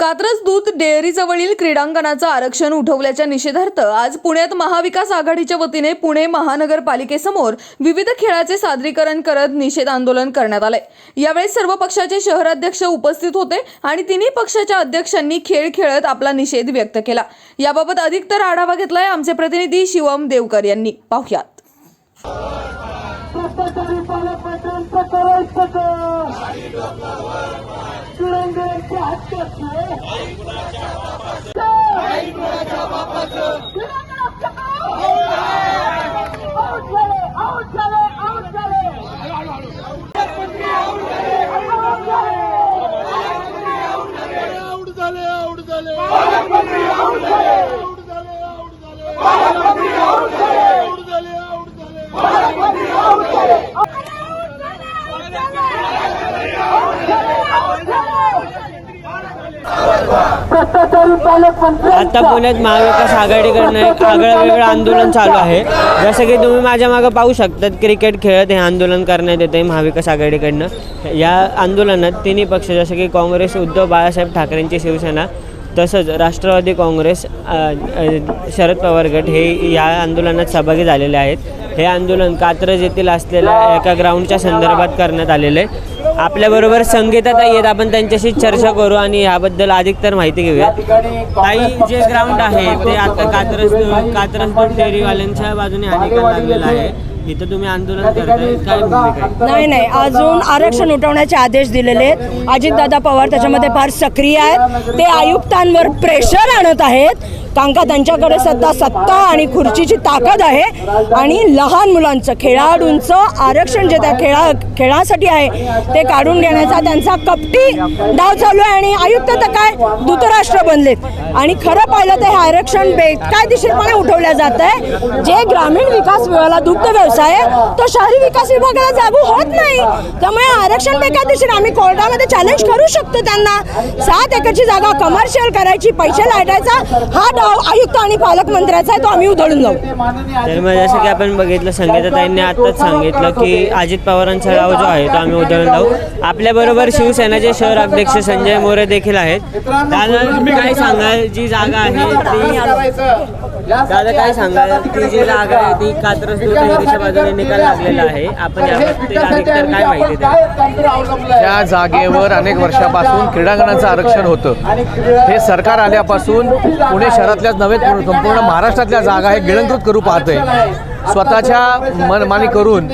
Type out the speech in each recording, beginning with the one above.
कात्रज दूध डेअरीजवळील क्रीडांगणाचं आरक्षण उठवल्याच्या निषेधार्थ आज पुण्यात महाविकास आघाडीच्या वतीने पुणे महानगरपालिकेसमोर विविध खेळाचे सादरीकरण करत निषेध आंदोलन करण्यात आले यावेळी सर्व पक्षाचे शहराध्यक्ष उपस्थित होते आणि तिन्ही पक्षाच्या अध्यक्षांनी खेळ खेळत आपला निषेध व्यक्त केला. याबाबत अधिकतर आढावा घेतलाय आमचे प्रतिनिधी शिवम देवकर यांनी. पाहुयात. चाहते थे आता पुण्यात महाविकास आघाडीकडनं एक आगळं वेगळं आंदोलन चालू आहे. जसं की तुम्ही माझ्या मागं पाहू शकतात क्रिकेट खेळत हे आंदोलन करण्यात येते महाविकास आघाडीकडनं. या आंदोलनात तिन्ही पक्ष जसं की काँग्रेस उद्धव बाळासाहेब ठाकरेंची शिवसेना तसंच राष्ट्रवादी काँग्रेस शरद पवार गट हे या आंदोलनात सहभागी झालेले आहेत. हे आंदोलन कात्रज येथील असलेल्या एका ग्राउंडच्या संदर्भात करण्यात आलेलं आहे. आपल्याबरोबर संगीता ताई आहेत. आपण त्यांच्याशी चर्चा करू आणि याबद्दल अधिक तर माहिती घेऊया. ताई जे ग्राउंड आहे ते आता कात्रज कात्रज फेरीवाल्यांच्या बाजूने अनेक लागलेला आहे. इथं तुम्ही आंदोलन करताय. काय भूमिका आहे? नाही नाही. अजून आरक्षण उठवण्याचे आदेश दिलेले आहेत. अजितदादा पवार त्याच्यामध्ये फार सक्रिय आहेत. ते आयुक्तांवर प्रेशर आणत आहेत. कारण का त्यांच्याकडे सध्या सत्ता आणि खुर्चीची ताकद आहे आणि लहान मुलांचं खेळाडूंचं आरक्षण जे त्या खेळा खेळासाठी आहे ते काढून घेण्याचा त्यांचा कपटी डाव चालू आहे आणि आयुक्त तर काय धृतराष्ट्र बनलेत आणि खरं पाहिलं तर हे आरक्षण बेकायदेशीरपणे उठवलं जात आहे. जे ग्रामीण विकास विभागाला दुग्ध व्यवसाय आहे, तो शहरी विकास विभागाला लागू होत नाही. त्यामुळे आरक्षण बेकायदेशीर आम्ही कोर्टामध्ये चॅलेंज करू शकतो त्यांना. सात एकरची जागा कमर्शियल करायची पैसे लाटायचा हा डाव आयुक्त आणि पालकमंत्र्याचा आहे तो आम्ही उधळून लावू. तर मग जसं की आपण बघितलं संगीताताईंनी आत्ताच सांगितलं की अजित पवारांचा डाव जो आहे तो आम्ही उधळून लावू. आपल्याबरोबर शिवसेनेचे शहर अध्यक्ष संजय मोरे देखील आहेत. दादा तुम्ही काय सांगाल? जी जागा आहे ती दादा काय सांगाल? ती जी जागा आहे ती कात्रज डेअरीच्या बाजूने निकाल लागलेला आहे. आपण तर काय माहिती द्या त्या जागेवर अनेक वर्षापासून क्रीडांगणाचं आरक्षण होतं. हे सरकार आल्यापासून पुणे कोकणातल्याच नव्हे संपूर्ण महाराष्ट्रातल्या जागा हे गिळंकृत करू पाहतोय. स्वतःच्या मनमानी करून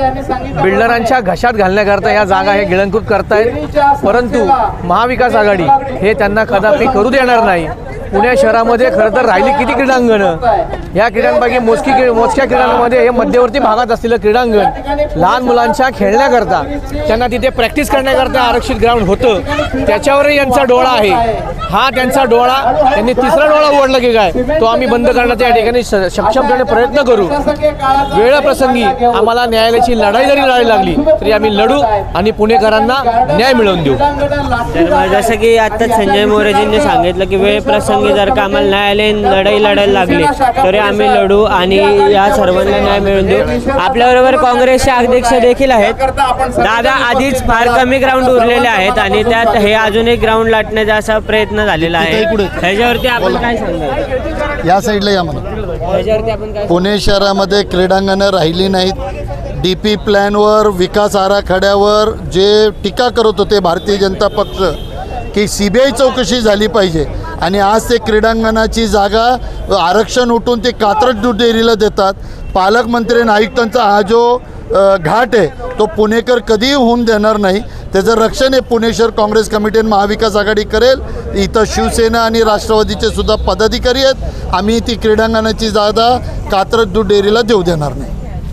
बिल्डरांच्या घशात घालण्याकरता या जागा हे गिळंकृत करतायत. परंतु महाविकास आघाडी हे त्यांना कदापि करू देणार नाही. पुणे शहरामध्ये खरं तर राहिली किती क्रीडांगणं? या क्रीडांपैकी मोजकी क्री- मोजक्या क्रीडांमध्ये हे मध्यवर्ती भागात असलेलं क्रीडांगण. लहान मुलांच्या खेळण्याकरता त्यांना तिथे प्रॅक्टिस करण्याकरता आरक्षित ग्राउंड होतं. त्याच्यावरही यांचा डोळा आहे. हा त्यांचा डोळा त्यांनी तिसरा डोळा उघडला की काय? तो आम्ही बंद करण्याचा या ठिकाणी सक्षमपणे प्रयत्न करू. वेळाप्रसंगी आम्हाला न्यायालयाची लढाई जरी लढावी लागली तरी आम्ही लढू आणि पुणेकरांना न्याय मिळवून देऊ. तर जसं की आत्ताच संजय मोरेजींनी सांगितलं की वेळ प्रसंगी जर का आम्हाला न्यायालयीन लढाई लढायला लागली तरी आम्ही लढू आणि या सर्वांना न्याय मिळवून देऊ. आपल्याबरोबर काँग्रेसचे अध्यक्ष देखील आहेत. दादा आधीच फार कमी ग्राउंड उरलेले आहेत आणि त्यात हे अजून एक ग्राउंड लाटण्याचा असा प्रयत्न झालेला आहे. ह्याच्यावरती आपण काय सांगाल या साईडला या काय पुणे शहरामध्ये क्रीडांगणं राहिली नाहीत. डी पी प्लॅनवर विकास आराखड्यावर जे टीका करत होते भारतीय जनता पक्ष की सी बी आय चौकशी झाली पाहिजे. आणि आज ते क्रीडांगणाची जागा आरक्षण उठून ते कात्रज दूध डेअरीला देतात. पालकमंत्री आणि आयुक्तांचा हा जो घाट आहे. तो पुणेकर कधीही होऊन देणार नाही. त्याचं रक्षण हे पुणे शहर काँग्रेस कमिटी आणि महाविकास आघाडी करेल. इथं शिवसेना आणि राष्ट्रवादीचे सुद्धा पदाधिकारी आहेत. आम्ही ती क्रीडांगणाची जागा कात्रज दूध डेअरीला देऊ देणार नाही.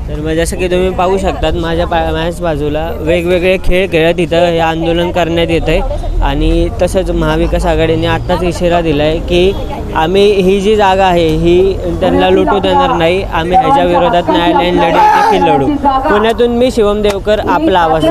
तर मग जसं की तुम्ही पाहू शकतात माझ्या पा माझ्याच बाजूला वेगवेगळे खेळ खेळत इथं हे आंदोलन करण्यात येत आहे आणि तसंच महाविकास आघाडीने आत्ताच इशारा दिला आहे की आम्ही ही जी जागा आहे ही त्यांना लुटू देणार नाही. आम्ही ह्याच्या विरोधात न्यायालयीन लढाई देखील लढू. पुण्यातून मी शिवम देवकर आपला आवाज